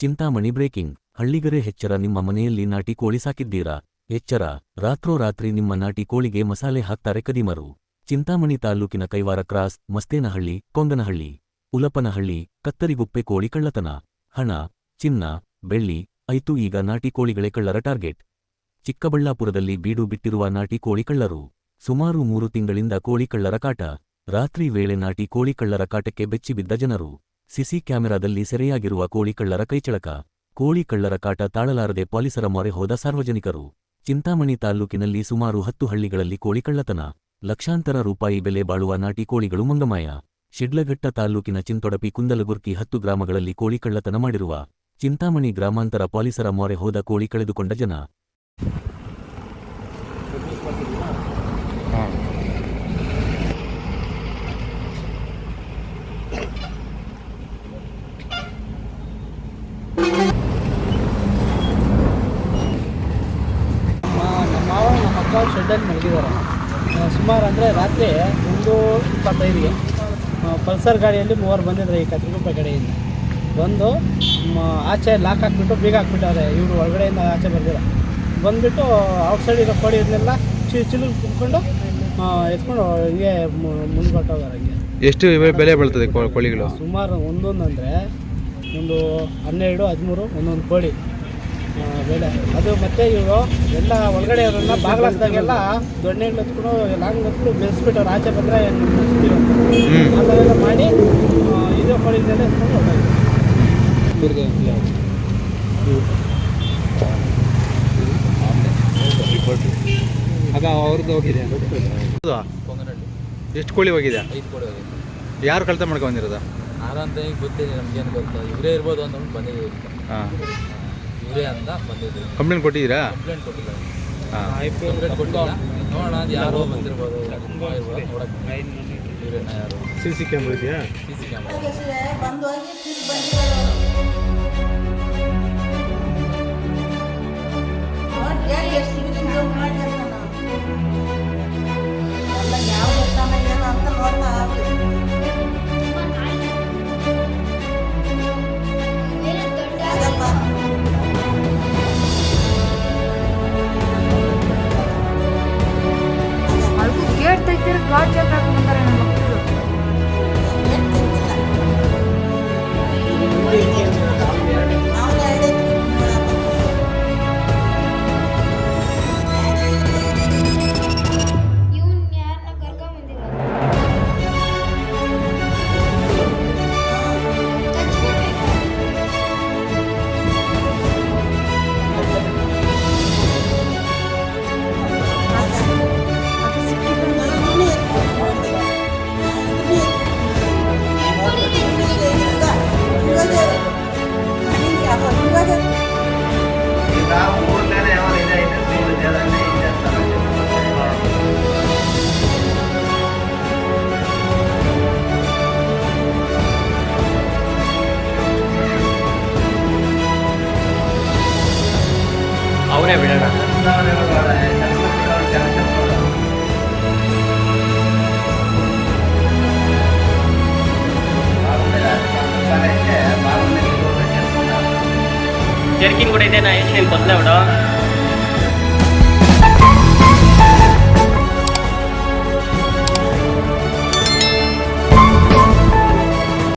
Chintamani breaking. ಹಳ್ಳಿಗರೆ ಹೆಚ್ಚರ ನಿಮ್ಮ ಮನೆಯಲ್ಲಿ ನಾಟಿ ಕೋಳಿ ಸಾಕಿದ್ದೀರಾ? ಎಚ್ಚರ ರಾತ್ರೋರಾತ್ರಿ ನಿಮ್ಮ ನಾಟಿ ಕೋಳಿಗೆ ಮಸಾಲೆ ಹಾಕ್ತಾರೆ ಕದಿಮರು. ಚಿಂತಾಮಣಿ ತಾಲ್ಲೂಕಿನ ಕೈವಾರ ಕ್ರಾಸ್, ಮಸ್ತೇನಹಳ್ಳಿ, ಕೊಂಗನಹಳ್ಳಿ, ಉಲಪನಹಳ್ಳಿ, ಕತ್ತರಿಗುಪ್ಪೆ ಕೋಳಿ ಕಳ್ಳತನ. ಹಣ, ಚಿನ್ನ, ಬೆಳ್ಳಿ, ಐತು ಈಗ ನಾಟಿ ಕೋಳಿಗಳೇ ಕಳ್ಳರ ಟಾರ್ಗೆಟ್. ಚಿಕ್ಕಬಳ್ಳಾಪುರದಲ್ಲಿ ಬೀಡು ಬಿಟ್ಟಿರುವ ನಾಟಿ ಕೋಳಿ ಕಳ್ಳರು. ಸುಮಾರು ಮೂರು ತಿಂಗಳಿಂದ ಕೋಳಿ ಕಳ್ಳರ ಕಾಟ. ರಾತ್ರಿ ವೇಳೆ ನಾಟಿ ಕೋಳಿ ಕಳ್ಳರ ಕಾಟಕ್ಕೆ ಬೆಚ್ಚಿಬಿದ್ದ ಜನರು. ಸಿಸಿ ಕ್ಯಾಮೆರಾದಲ್ಲಿ ಸೆರೆಯಾಗಿರುವ ಕೋಳಿ ಕಳ್ಳರ ಕೈಚಳಕ. ಕೋಳಿ ಕಳ್ಳರ ಕಾಟ ತಾಳಲಾರದೆ ಪೊಲೀಸರ ಮೊರೆ ಹೋದ ಸಾರ್ವಜನಿಕರು. ಚಿಂತಾಮಣಿ ತಾಲ್ಲೂಕಿನಲ್ಲಿ ಸುಮಾರು ಹತ್ತು ಹಳ್ಳಿಗಳಲ್ಲಿ ಕೋಳಿ ಕಳ್ಳತನ ಲಕ್ಷಾಂತರ ರೂಪಾಯಿ ಬೆಲೆ ಬಾಳುವ ನಾಟಿ ಕೋಳಿಗಳು ಮಂಗಮಾಯ. ಶಿಡ್ಲಘಟ್ಟ ತಾಲ್ಲೂಕಿನ ಚಿಂತೊಡಪಿ ಕುಂದಲಗುರ್ಕಿ ಹತ್ತು ಗ್ರಾಮಗಳಲ್ಲಿ ಕೋಳಿ ಕಳ್ಳತನ ಮಾಡಿರುವ. ಚಿಂತಾಮಣಿ ಗ್ರಾಮಾಂತರ ಪೊಲೀಸರ ಮೊರೆ ಹೋದ ಕೋಳಿ ಕಳೆದುಕೊಂಡ ಜನ ಹಾಂ ನಮ್ಮ ನಮ್ಮ ಮಾವ ನಮ್ಮ ಅಕ್ಕ ಶೆಡ್ಡಲ್ಲಿ ಮಲಗಿದ್ದಾರೆ ಸುಮಾರು ಅಂದರೆ ರಾತ್ರಿ ಒಂದು ಇಪ್ಪತ್ತೈದಿಗೆ ಪಲ್ಸರ್ ಗಾಡಿಯಲ್ಲಿ ಮೂವರು ಬಂದಿದ್ದಾರೆ ಈ ಕತ್ರಗುಪ್ಪೆ ಕಡೆಯಿಂದ ಬಂದು ಆಚೆ ಲಾಕ್ ಹಾಕ್ಬಿಟ್ಟು ಬೀಗ ಹಾಕ್ಬಿಟ್ಟವ್ರೆ ಇವರು ಒಳಗಡೆಯಿಂದ ಆಚೆ ಬಂದಿಲ್ಲ ಬಂದುಬಿಟ್ಟು ಔಟ್ಸೈಡ್ ಇರೋ ಕೋಳಿ ಇದನ್ನೆಲ್ಲ ಚಿ ಚಿಲು ಕುತ್ಕೊಂಡು ಎತ್ಕೊಂಡು ಹೀಗೆ ಮುಂದೆ ಹಂಗೆ ಹಿಂಗೆ. ಎಷ್ಟು ಬೆಲೆ ಬೀಳ್ತದೆ ಕೋಳಿಗಳು? ಸುಮಾರು ಒಂದೊಂದು ಅಂದರೆ ಒಂದು ಹನ್ನೆರಡು ಹದಿಮೂರು ಒಂದೊಂದು ಕೋಳಿ. ಆ, ಬೆಲೆ. ಅದು ಮತ್ತೆ ಇವರು ಎಲ್ಲ ಒಳಗಡೆ ಅವರನ್ನ ಬಾಗ್ಲಾಸ್ದಾಗೆಲ್ಲ ದೊಣ್ಣೆ ಮೆತ್ಕೊಂಡು ಲಾಂಗ್ ಹತ್ಕೊಂಡು ಬೆಳೆಸ್ಬಿಟ್ಟವ್ರು ಆಚೆ ಬಂದರೆ ಅದನ್ನೆಲ್ಲ ಮಾಡಿ ಇದು ಆಗ ಅವ್ರದ್ದು ಹೋಗಿದೆ. ಎಷ್ಟು ಕೋಳಿ ಹೋಗಿದೆ? ಐದು ಕೋಳಿ ಹೋಗಿದೆ. ಯಾರು ಕಳತ ಮಾಡ್ಕೊಂಡಿರೋದು ಬಂದಿರೋದು? ಯಾರಂತ ಈಗ ಗೊತ್ತಿಲ್ಲ ನಮ್ಗೇನು ಗೊತ್ತು? ಇವರೇ ಇರ್ಬೋದು ಅಂತ ಬಂದಿದ್ದೀವಿ. ಹಾಂ. ಇವರೇ ಅಂತ ಬಂದಿದ್ದೀವಿ ಕಂಪ್ಲೇಂಟ್ ಕೊಟ್ಟಿದ್ದೀರಾ ಕಂಪ್ಲೇಂಟ್ ಕೊಟ್ಟಿಲ್ಲ ಹಾಂ ಕಂಪ್ಲೇಂಟ್ ಕೊಟ್ಟಿಲ್ಲ ನೋಡೋಣ ಅದು ಯಾರೋ ಬಂದಿರ್ಬೋದು ತುಂಬ ಇರ್ಬೋದು ನೋಡಕ್ಕೆ ಇವರೇನ ಯಾರು ಸಿ ಸಿ ಕ್ಯಾಮ್ರಾ ಇದೆಯಾ ಸಿ ಸಿ ಕ್ಯಾಮ್ರಾ ಬಂದು ಹೋಗಿ ತಿರ್ಗಿ Roger ಅವರೇ ಬಿಡೋಣ ಜರ್ಕಿನ್ ಕೂಡ ಇದೆನಾ ಎಷ್ಟು ಬದಲೇ ಬಿಡು